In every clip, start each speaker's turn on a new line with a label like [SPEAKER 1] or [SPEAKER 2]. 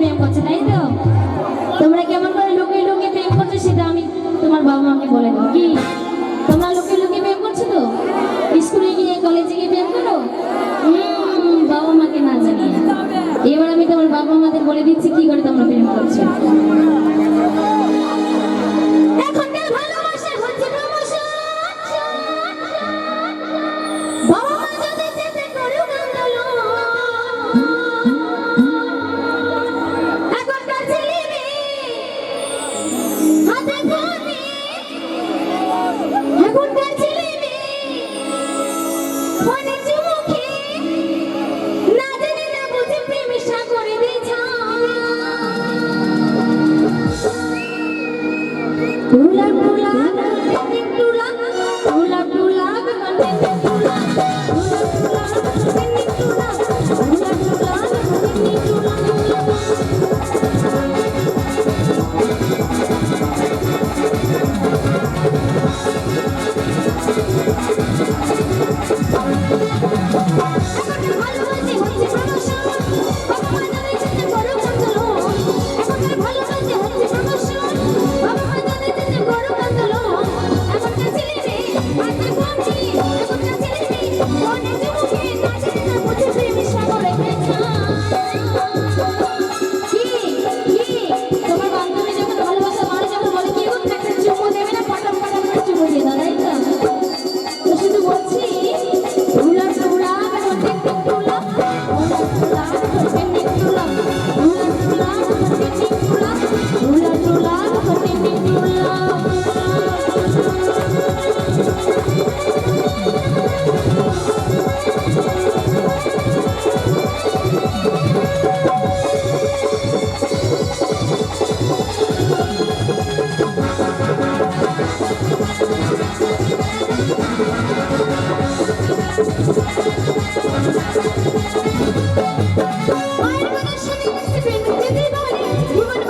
[SPEAKER 1] প্রেম করছে, তাই তো? তোমরা কেমন করে লুকিয়ে লুকিয়ে প্রেম করছ সেটা আমি তোমার বাবা মাকে বলে দেবো, কি? তোমরা লুকিয়ে লুকিয়ে প্রেম করছ তো? স্কুলে গিয়ে, কলেজে গিয়ে প্রেম করো? বাবা মাকে না জানিয়ে। এবার আমি তোমার বাবা মাদের বলে দিচ্ছি, কি করে তোমরা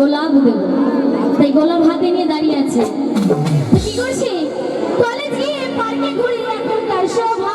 [SPEAKER 1] গোলাপ দেব। তাই গোলাপ হাতে নিয়ে দাঁড়িয়ে আছে। কি করছি? কলেজ গিয়ে পার্কে ঘুরে এখনকার শোভা।